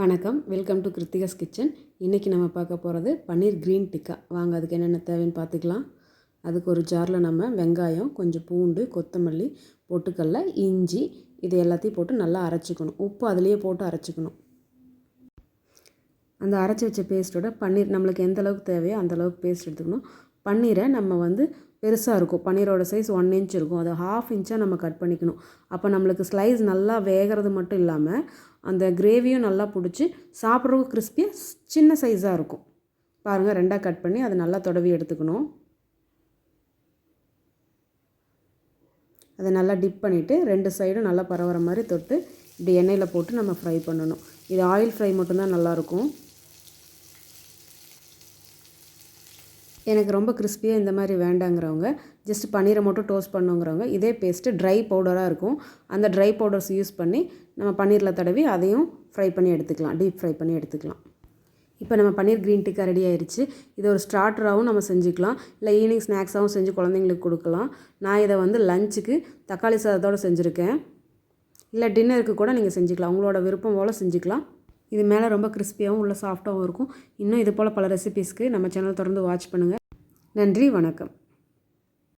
வணக்கம். Welcome to Kiruthika's kitchen இன்றைக்கி நம்ம பார்க்க போகிறது பன்னீர் க்ரீன் டிக்கா வாங்க அதுக்கு என்னென்ன தேவைன்னு பார்த்துக்கலாம். அதுக்கு ஒரு ஜாரில் நம்ம வெங்காயம் கொஞ்சம் பூண்டு கொத்தமல்லி பொட்டுக்கல்ல இஞ்சி இது எல்லாத்தையும் போட்டு நல்லா அரைச்சிக்கணும். உப்பு அதுலேயே போட்டு அரைச்சிக்கணும். அந்த அரைச்சி வச்ச பேஸ்ட்டோட பன்னீர் நம்மளுக்கு எந்த அளவுக்கு தேவையோ அந்த அளவுக்கு பேஸ்ட் எடுத்துக்கணும். பன்னீரை நம்ம வந்து பெருசாக இருக்கும். பன்னீரோட சைஸ் ஒன் இன்ச் இருக்கும். அதை ஹாஃப் இன்ச்சாக நம்ம கட் பண்ணிக்கணும். அப்போ நம்மளுக்கு ஸ்லைஸ் நல்லா வேகிறது மட்டும் இல்லாமல் அந்த கிரேவியும் நல்லா பிடிச்சி சாப்பிட்றவங்க கிறிஸ்பியாக சின்ன சைஸாக இருக்கும். பாருங்கள் ரெண்டாக கட் பண்ணி அதை நல்லா தொடவி எடுத்துக்கணும். அதை நல்லா டிப் பண்ணிவிட்டு ரெண்டு சைடும் நல்லா பரவுற மாதிரி தொட்டு இப்படி எண்ணெயில் போட்டு நம்ம ஃப்ரை பண்ணணும். இது ஆயில் ஃப்ரை மட்டும்தான் நல்லாயிருக்கும் எனக்கு ரொம்ப கிறிஸ்பியாக இந்த மாதிரி வேண்டாங்கிறவங்க ஜஸ்ட் பன்னீரை மட்டும் டோஸ்ட் பண்ணுங்கிறவங்க இதே பேஸ்ட்டு ட்ரை பவுடராக இருக்கும். அந்த ட்ரை பவுடர்ஸ் யூஸ் பண்ணி நம்ம பன்னீரில் தடவி அதையும் ஃப்ரை பண்ணி எடுத்துக்கலாம். டீப் ஃப்ரை பண்ணி எடுத்துக்கலாம். இப்போ நம்ம பன்னீர் க்ரீன் டிக்கா ரெடி ஆயிடுச்சு இது ஒரு ஸ்டார்டராகவும் நம்ம செஞ்சுக்கலாம். இல்லை ஈவினிங் ஸ்நாக்ஸாகவும் செஞ்சு குழந்தைங்களுக்கு கொடுக்கலாம். நான் இதை வந்து லஞ்சுக்கு தக்காளி சாதத்தோடு செஞ்சுருக்கேன். இல்லை டின்னருக்கு கூட நீங்கள் செஞ்சுக்கலாம். உங்களோட விருப்பம் போல் செஞ்சுக்கலாம். இது மேலே ரொம்ப கிறிஸ்பியாகவும் உள்ள சாஃப்டாகவும் இருக்கும். இன்னும் இது போல் பல ரெசிபீஸ்க்கு நம்ம சேனல் தொடர்ந்து வாட்ச் பண்ணுங்கள் நன்றி வணக்கம்.